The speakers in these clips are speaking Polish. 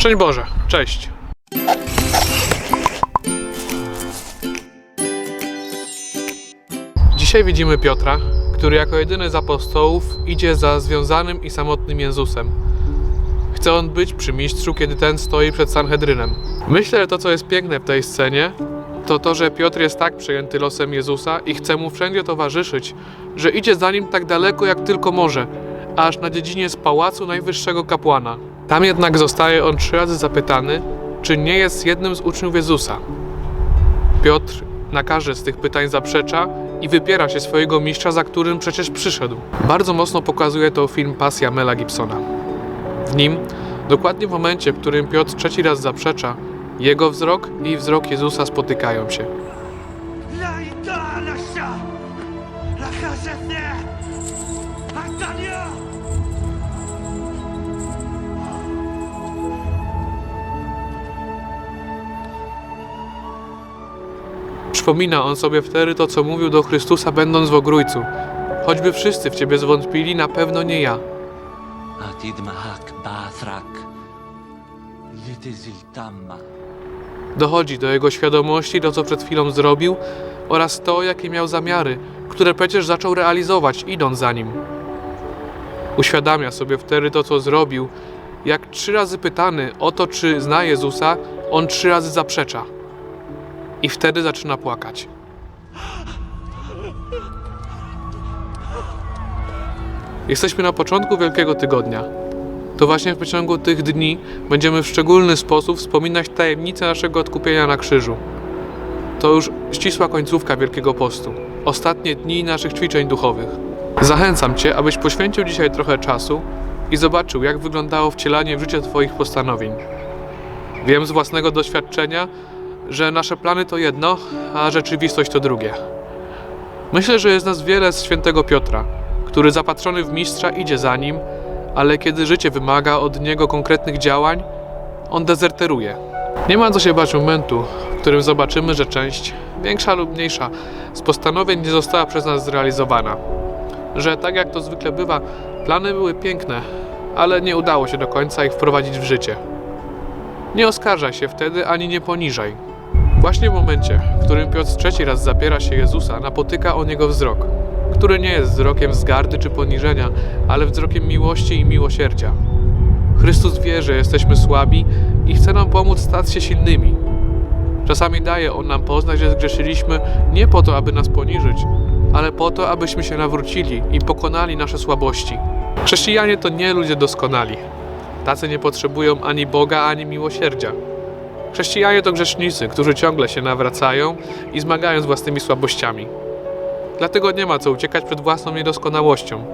Szczęść Boże, cześć. Dzisiaj widzimy Piotra, który jako jedyny z apostołów idzie za związanym i samotnym Jezusem. Chce on być przy mistrzu, kiedy ten stoi przed Sanhedrynem. Myślę, że to, co jest piękne w tej scenie, to to, że Piotr jest tak przejęty losem Jezusa i chce mu wszędzie towarzyszyć, że idzie za nim tak daleko, jak tylko może, aż na dziedzinie z pałacu najwyższego kapłana. Tam jednak zostaje on trzy razy zapytany, czy nie jest jednym z uczniów Jezusa. Piotr na każde z tych pytań zaprzecza i wypiera się swojego mistrza, za którym przecież przyszedł. Bardzo mocno pokazuje to film Pasja Mela Gibsona. W nim, dokładnie w momencie, w którym Piotr trzeci raz zaprzecza, jego wzrok i wzrok Jezusa spotykają się. Przypomina on sobie wtedy to, co mówił do Chrystusa, będąc w ogrójcu. Choćby wszyscy w ciebie zwątpili, na pewno nie ja. Dochodzi do jego świadomości to, co przed chwilą zrobił, oraz to, jakie miał zamiary, które przecież zaczął realizować, idąc za nim. Uświadamia sobie wtedy to, co zrobił. Jak trzy razy pytany o to, czy zna Jezusa, on trzy razy zaprzecza. I wtedy zaczyna płakać. Jesteśmy na początku Wielkiego Tygodnia. To właśnie w przeciągu tych dni będziemy w szczególny sposób wspominać tajemnicę naszego odkupienia na krzyżu. To już ścisła końcówka Wielkiego Postu, ostatnie dni naszych ćwiczeń duchowych. Zachęcam Cię, abyś poświęcił dzisiaj trochę czasu i zobaczył, jak wyglądało wcielanie w życie Twoich postanowień. Wiem z własnego doświadczenia, że nasze plany to jedno, a rzeczywistość to drugie. Myślę, że jest nas wiele z świętego Piotra, który zapatrzony w mistrza idzie za nim, ale kiedy życie wymaga od niego konkretnych działań, on dezerteruje. Nie ma co się bać momentu, w którym zobaczymy, że część, większa lub mniejsza, z postanowień nie została przez nas zrealizowana. Że tak jak to zwykle bywa, plany były piękne, ale nie udało się do końca ich wprowadzić w życie. Nie oskarżaj się wtedy ani nie poniżaj. Właśnie w momencie, w którym Piotr trzeci raz zapiera się Jezusa, napotyka on jego wzrok, który nie jest wzrokiem wzgardy czy poniżenia, ale wzrokiem miłości i miłosierdzia. Chrystus wie, że jesteśmy słabi i chce nam pomóc stać się silnymi. Czasami daje On nam poznać, że zgrzeszyliśmy nie po to, aby nas poniżyć, ale po to, abyśmy się nawrócili i pokonali nasze słabości. Chrześcijanie to nie ludzie doskonali. Tacy nie potrzebują ani Boga, ani miłosierdzia. Chrześcijanie to grzesznicy, którzy ciągle się nawracają i zmagają z własnymi słabościami. Dlatego nie ma co uciekać przed własną niedoskonałością.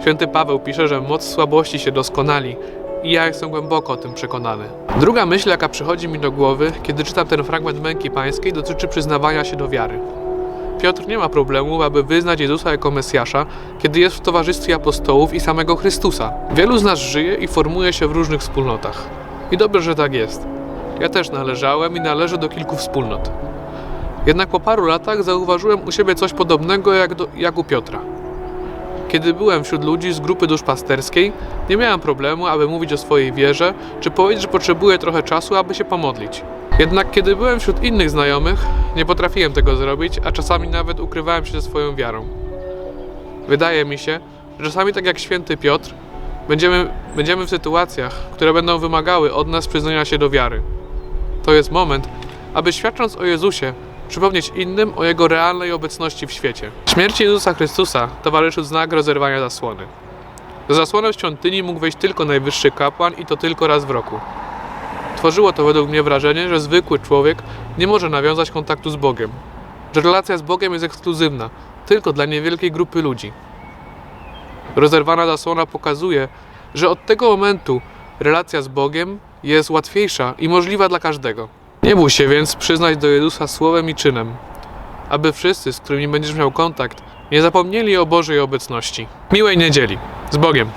Święty Paweł pisze, że moc słabości się doskonali i ja jestem głęboko o tym przekonany. Druga myśl, jaka przychodzi mi do głowy, kiedy czytam ten fragment męki pańskiej, dotyczy przyznawania się do wiary. Piotr nie ma problemu, aby wyznać Jezusa jako Mesjasza, kiedy jest w towarzystwie apostołów i samego Chrystusa. Wielu z nas żyje i formuje się w różnych wspólnotach. I dobrze, że tak jest. Ja też należałem i należę do kilku wspólnot. Jednak po paru latach zauważyłem u siebie coś podobnego jak, do, jak u Piotra. Kiedy byłem wśród ludzi z grupy duszpasterskiej, nie miałem problemu, aby mówić o swojej wierze, czy powiedzieć, że potrzebuję trochę czasu, aby się pomodlić. Jednak kiedy byłem wśród innych znajomych, nie potrafiłem tego zrobić, a czasami nawet ukrywałem się ze swoją wiarą. Wydaje mi się, że czasami tak jak święty Piotr, będziemy, będziemy w sytuacjach, które będą wymagały od nas przyznania się do wiary. To jest moment, aby świadcząc o Jezusie, przypomnieć innym o Jego realnej obecności w świecie. Śmierci Jezusa Chrystusa towarzyszył znak rozerwania zasłony. Do zasłony w świątyni mógł wejść tylko najwyższy kapłan i to tylko raz w roku. Tworzyło to według mnie wrażenie, że zwykły człowiek nie może nawiązać kontaktu z Bogiem, że relacja z Bogiem jest ekskluzywna, tylko dla niewielkiej grupy ludzi. Rozerwana zasłona pokazuje, że od tego momentu relacja z Bogiem jest łatwiejsza i możliwa dla każdego. Nie bój się więc przyznać do Jezusa słowem i czynem, aby wszyscy, z którymi będziesz miał kontakt, nie zapomnieli o Bożej obecności. Miłej niedzieli. Z Bogiem.